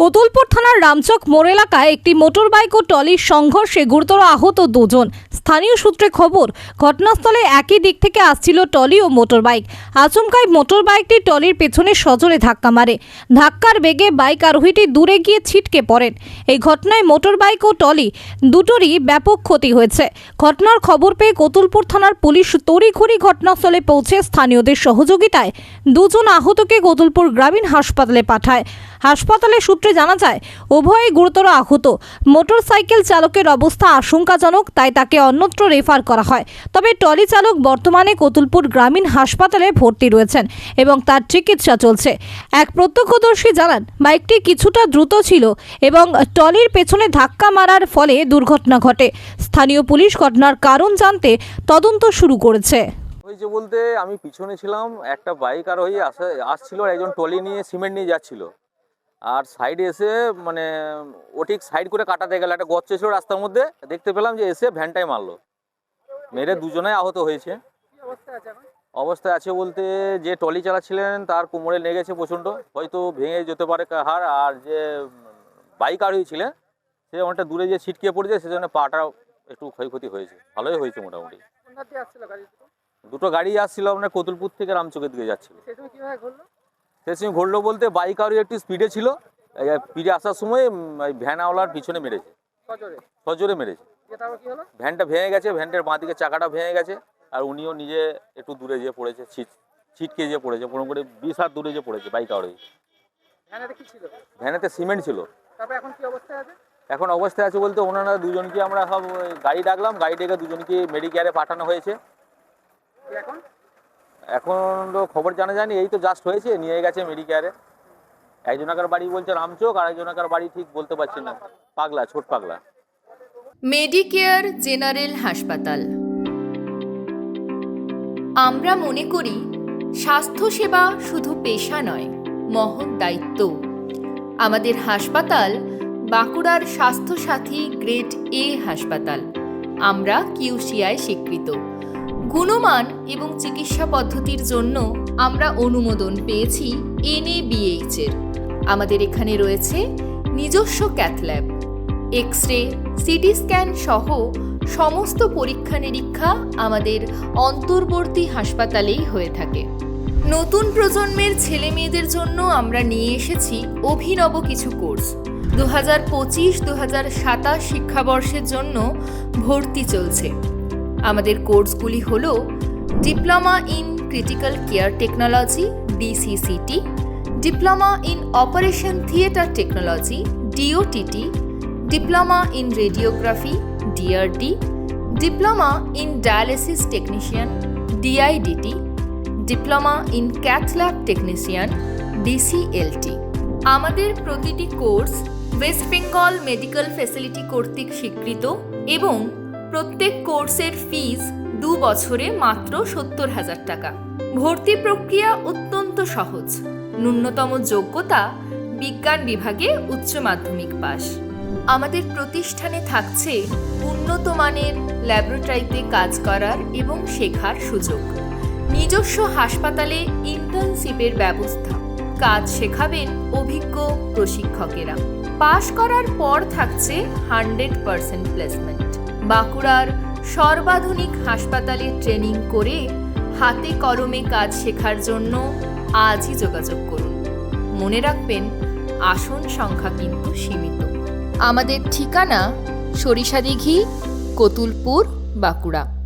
কোতুলপুর থানার রামচক মোড় এলাকায় একটি মোটরবাইক ও টলির সংঘর্ষে গুরুতর আহত দুজন। স্থানীয় সূত্রে খবর, ঘটনাস্থলে একই দিক থেকে আসছিল টলি ও মোটরবাইক। আচমকায় মোটরবাইকটি টলির পেছনে সজোরে ধাক্কা মারে। ধাক্কার বেগে বাইক আরোহীটি দূরে গিয়ে ছিটকে পড়েন। এই ঘটনায় মোটরবাইক ও টলি দুটোরই ব্যাপক ক্ষতি হয়েছে। ঘটনার খবর পেয়ে কোতুলপুর থানার পুলিশ তড়িঘড়ি ঘটনাস্থলে পৌঁছে স্থানীয়দের সহযোগিতায় দুজন আহতকে কোতুলপুর গ্রামীণ হাসপাতালে পাঠায়। হাসপাতালে সূত্রে জানা যায়, উভয়ই গুরুতর আহত। মোটরসাইকেল চালকের অবস্থা আশঙ্কাজনক, তাই তাকে অন্যত্র রেফার করা হয়। তবে টলি চালক বর্তমানে কতুলপুর গ্রামীণ হাসপাতালে ভর্তি রয়েছেন এবং তার চিকিৎসা চলছে। এক প্রত্যক্ষদর্শী জানান, বাইকটি কিছুটা দ্রুত ছিল এবং টলির পেছনে ধাক্কা মারার ফলে দুর্ঘটনা ঘটে। স্থানীয় পুলিশ ঘটনার কারণ জানতে তদন্ত শুরু করেছে। হয়েছে বলতে আমি পিছনে ছিলাম, একটা বাইক আর হয়ে আসে আসছিল একজন টলি নিয়ে, সিমেন্ট নিয়ে যাচ্ছিল। আর সাইডে এসে মানে ও ঠিক সাইড করে কাটাতে গেল একটা গচ্ছ ছিল রাস্তার মধ্যে দেখতে পেলাম যে এসে ভ্যানটাই মারলো। মেরে দুজনে আহত হয়েছে। অবস্থায় আছে বলতে যে টলি চালাচ্ছিলেন তার কোমরে লেগেছে প্রচণ্ড হয়তো ভেঙে যেতে পারে হাড় আর যে বাইক আর হয়েছিলেন সে অনেকটা দূরে যে ছিটকে পড়েছে সেজন্য পাটা একটু ক্ষয়ক্ষতি হয়েছে। ভালোই হয়েছে মোটামুটি। দুটো দুটো গাড়ি আসছিল আপনার কতুলপুর থেকে রামচকের দিকে যাচ্ছিল। সেই সময় সে সময় ঘটলো বলতে বাইক আরও একটু স্পিডে ছিল। ফিরে আসার সময় ভ্যানওয়ালার পিছনে মেরেছে। সজোরে? মেরেছে। ভ্যানটা ভেঙে গেছে ভ্যানটার বাঁ দিকে চাকাটা ভেঙে গেছে আর উনিও নিজে একটু দূরে যেয়ে পড়েছে ছিট ছিটকে যেয়ে পড়েছে কোনো করে বিশ হাত দূরে যেয়ে পড়েছে বাইক আরোই ভ্যানেতে সিমেন্ট ছিল। এখন অবস্থায় আছে? এখন অবস্থায় আছে বলতে ওনারা দুজনকে আমরা সব গাড়ি ডাকলাম গাড়ি ডেকে দুজনকে মেডিকেয়ারে পাঠানো হয়েছে। এখন? এখন তো খবর জানা যায়নি, এই তো জাস্ট হয়েছে, নিয়ে গেছে মেডিকেয়ারে একজনাকার বাড়ি বলছে রামচোক, আর একজনাকার বাড়ি ঠিক বলতে পারছি না। পাগলা, ছোট পাগলা। মেডিকেয়ার জেনারেল হাসপাতাল আমরা মনে করি, স্বাস্থ্যসেবা শুধু পেশা নয়, মহৎ দায়িত্ব। আমাদের হাসপাতাল বাঁকুড়ার স্বাস্থ্যসাথী গ্রেড এ হাসপাতাল। আমরা কিউসিআই স্বীকৃত। গুণমান এবং চিকিৎসা পদ্ধতির জন্য আমরা অনুমোদন পেয়েছি এনএবিএইচ এর। আমাদের এখানে রয়েছে নিজস্ব cath lab X ray CT scan সহ সমস্ত পরীক্ষা নিরীক্ষা আমাদের অন্তর্বর্তী হাসপাতালেই হয়ে থাকে। নতুন প্রজন্মের ছেলে মেয়েদের জন্য আমরা নিয়ে এসেছি অভিনব কিছু কোর্স। দু হাজার পঁচিশ দু হাজার সাতাশ শিক্ষাবর্ষের জন্য ভর্তি চলছে। আমাদের কোর্সগুলি হল diploma in critical care technology, DCCT, diploma in operation theatre technology, DOTT, diploma in radiography, DRD, diploma in dialysis technician, DIDT, diploma in cath lab technician, DCLT. আমাদের প্রতিটি course West Bengal medical facility কর্তৃক স্বীকৃত এবং প্রত্যেক কোর্সের ফিজ দু বছরে মাত্র সত্তর হাজার টাকা। ভর্তি প্রক্রিয়া অত্যন্ত সহজ। ন্যূনতম যোগ্যতা বিজ্ঞান বিভাগে উচ্চ মাধ্যমিক পাস আমাদের প্রতিষ্ঠানে থাকছে উন্নত মানের ল্যাবরেটরিতে কাজ করার এবং শেখার সুযোগ। নিজস্ব হাসপাতালে ইন্টার্নশিপের ব্যবস্থা। কাজ শেখাবেন অভিজ্ঞ প্রশিক্ষকেরা। পাশ করার পর থাকছে হান্ড্রেড পার্সেন্ট প্লেসমেন্ট। বাঁকুড়ার সর্বাধুনিক হাসপাতালে ট্রেনিং করে হাতে কলমে কাজ শেখার জন্য আজই যোগাযোগ করুন। মনে রাখবেন, আসন সংখ্যা কিন্তু সীমিত। আমাদের ঠিকানা সরিষাদিঘি কতুলপুর, বাঁকুড়া।